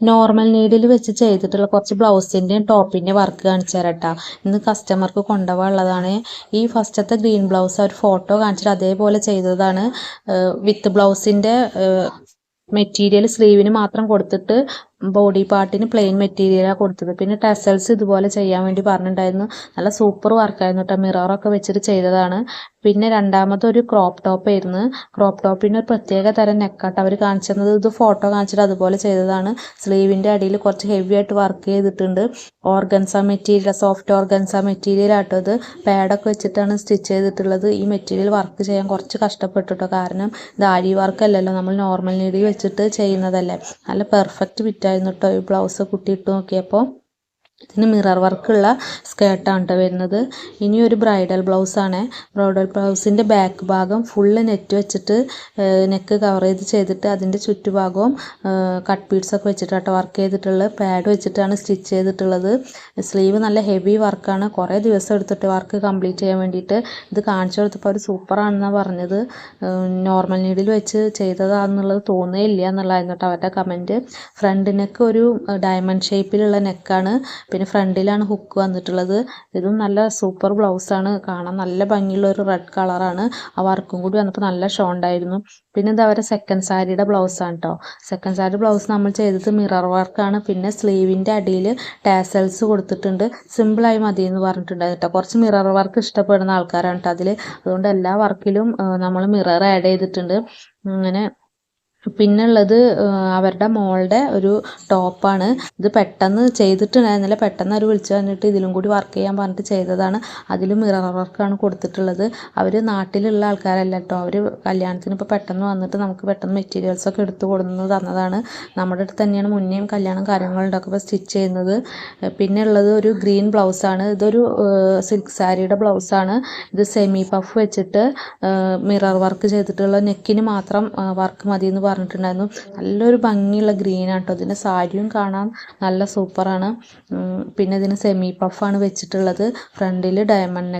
Normal needle വെച്ച് ചെയ്തിട്ടുള്ള കുറച്ച് ബ്ലൗസിന്റെയും ടോപ്പിന്റെ വർക്ക് കാണിച്ചു ഇന്ന് കസ്റ്റമർക്ക് കൊണ്ടുപോകാനുള്ളതാണ്. ഈ ഫസ്റ്റത്തെ ഗ്രീൻ ബ്ലൗസ് ഒരു ഫോട്ടോ കാണിച്ചിട്ട് അതേപോലെ ചെയ്തതാണ്. വിത്ത് ബ്ലൗസിന്റെ മെറ്റീരിയൽ സ്ലീവിന് മാത്രം കൊടുത്തിട്ട് ബോഡി പാർട്ടിന് പ്ലെയിൻ മെറ്റീരിയലാണ് കൊടുത്തത്. പിന്നെ ടെസൽസ് ഇതുപോലെ ചെയ്യാൻ വേണ്ടി പറഞ്ഞിട്ടുണ്ടായിരുന്നു. നല്ല സൂപ്പർ വർക്കായിരുന്നു കേട്ടോ മിററൊക്കെ വെച്ചിട്ട് ചെയ്തതാണ്. പിന്നെ രണ്ടാമത്തെ ഒരു ക്രോപ്പ് ടോപ്പ് ആയിരുന്നു ക്രോപ്പ് ടോപ്പിന് ഒരു പ്രത്യേക തരം നെക്കാട്ട് അവർ കാണിച്ചു തന്നത്. ഇത് ഫോട്ടോ കാണിച്ചിട്ട് അതുപോലെ ചെയ്തതാണ്. സ്ലീവിന്റെ അടിയിൽ കുറച്ച് ഹെവി ആയിട്ട് വർക്ക് ചെയ്തിട്ടുണ്ട്. Organza material soft organza material ആട്ടോ ഇത്. പാഡൊക്കെ വെച്ചിട്ടാണ് സ്റ്റിച്ച് ചെയ്തിട്ടുള്ളത്. ഈ മെറ്റീരിയൽ വർക്ക് ചെയ്യാൻ കുറച്ച് കഷ്ടപ്പെട്ടിട്ടോ കാരണം ഇത് വർക്ക് അല്ലല്ലോ. നമ്മൾ നോർമൽ നീഡിൽ വെച്ചിട്ട് ചെയ്യുന്നതല്ലേ. നല്ല പെർഫെക്റ്റ് ഫിറ്റായിരുന്നു കേട്ടോ ഈ ബ്ലൗസ് കുട്ടി ഇട്ട് നോക്കിയപ്പോൾ ഇതിന് മിറർ വർക്കുള്ള സ്കേർട്ടാണ് കേട്ടോ വരുന്നത്. ഇനി ഒരു ബ്രൈഡൽ ബ്ലൗസാണ് ബ്രൈഡൽ ബ്ലൗസിന്റെ ബാക്ക് ഭാഗം ഫുള്ള് നെറ്റ് വെച്ചിട്ട് നെക്ക് കവർ ചെയ്ത് ചെയ്തിട്ട് അതിന്റെ ചുറ്റുഭാഗവും കട്ട് പീഡ്സൊക്കെ ഒക്കെ വെച്ചിട്ടാട്ടോ വർക്ക് ചെയ്തിട്ടുള്ളത്. പാഡ് വെച്ചിട്ടാണ് സ്റ്റിച്ച് ചെയ്തിട്ടുള്ളത്. സ്ലീവ് നല്ല ഹെവി വർക്കാണ് കുറേ ദിവസം എടുത്തിട്ട് വർക്ക് കംപ്ലീറ്റ് ചെയ്യാൻ വേണ്ടിയിട്ട് ഇത് കാണിച്ചു കൊടുത്തപ്പോൾ അവർ സൂപ്പറാണെന്നാണ് പറഞ്ഞത്. നോർമൽ നീഡിൽ വെച്ച് ചെയ്തതാണെന്നുള്ളത് തോന്നുകയില്ല എന്നുള്ളതായിരുന്നു കേട്ടോ അവരുടെ കമന്റ് ഫ്രണ്ട് നെക്ക് ഒരു ഡയമണ്ട് ഷേപ്പിലുള്ള നെക്കാണ് പിന്നെ ഫ്രണ്ടിലാണ് ഹുക്ക് വന്നിട്ടുള്ളത്. ഇതും നല്ല സൂപ്പർ ബ്ലൗസാണ് കാണാൻ നല്ല ഭംഗിയുള്ള ഒരു റെഡ് കളറാണ് ആ വർക്കും കൂടി വന്നപ്പോൾ നല്ല ഷോ ഉണ്ടായിരുന്നു. പിന്നെ ഇത് അവരെ സെക്കൻഡ് സാരിയുടെ ബ്ലൗസാണ് കേട്ടോ സെക്കൻഡ് സാരി ബ്ലൗസ് നമ്മൾ ചെയ്തത് മിറർ വർക്കാണ് പിന്നെ സ്ലീവിന്റെ അടിയിൽ ടാസൽസ് കൊടുത്തിട്ടുണ്ട്. സിമ്പിളായി മതി എന്ന് പറഞ്ഞിട്ടുണ്ടായിരുന്നു കേട്ടോ കുറച്ച് മിറർ വർക്ക് ഇഷ്ടപ്പെടുന്ന ആൾക്കാരാണ് കേട്ടോ അതിൽ അതുകൊണ്ട് എല്ലാ വർക്കിലും നമ്മൾ മിറർ ആഡ് ചെയ്തിട്ടുണ്ട്. അങ്ങനെ പിന്നെ ഉള്ളത് അവരുടെ മോളുടെ ഒരു ടോപ്പാണ്. ഇത് പെട്ടെന്ന് ചെയ്തിട്ടുണ്ടായിരുന്നില്ല പെട്ടെന്ന് അവർ വിളിച്ചു പറഞ്ഞിട്ട് ഇതിലും കൂടി വർക്ക് ചെയ്യാൻ പറഞ്ഞിട്ട് ചെയ്തതാണ്. അതിലും മിറർ വർക്കാണ് കൊടുത്തിട്ടുള്ളത്. അവർ നാട്ടിലുള്ള ആൾക്കാരല്ല കേട്ടോ. അവർ കല്യാണത്തിന് ഇപ്പോൾ പെട്ടെന്ന് വന്നിട്ട് നമുക്ക് പെട്ടെന്ന് മെറ്റീരിയൽസൊക്കെ എടുത്തു കൊടുന്ന് തന്നതാണ്. നമ്മുടെ അടുത്ത് തന്നെയാണ് മുന്നേയും കല്യാണം കാര്യങ്ങളുണ്ടൊക്കെ ഇപ്പോൾ സ്റ്റിച്ച് ചെയ്യുന്നത്. പിന്നെ ഉള്ളത് ഒരു ഗ്രീൻ ബ്ലൗസാണ് ഇതൊരു സിൽക്ക് സാരിയുടെ ബ്ലൗസാണ് ഇത് സെമി പഫ് വെച്ചിട്ട് മിറർ വർക്ക് ചെയ്തിട്ടുള്ള നെക്കിന് മാത്രം വർക്ക് മതി എന്ന് പറഞ്ഞിട്ടുണ്ടായിരുന്നു. നല്ലൊരു ഭംഗിയുള്ള ഗ്രീൻ ആട്ടോ. ഇതിന്റെ സാരിയും കാണാൻ നല്ല സൂപ്പറാണ് പിന്നെ ഇതിന് സെമി പഫാണ് വെച്ചിട്ടുള്ളത്. ഫ്രണ്ടിൽ ഡയമണ്ട്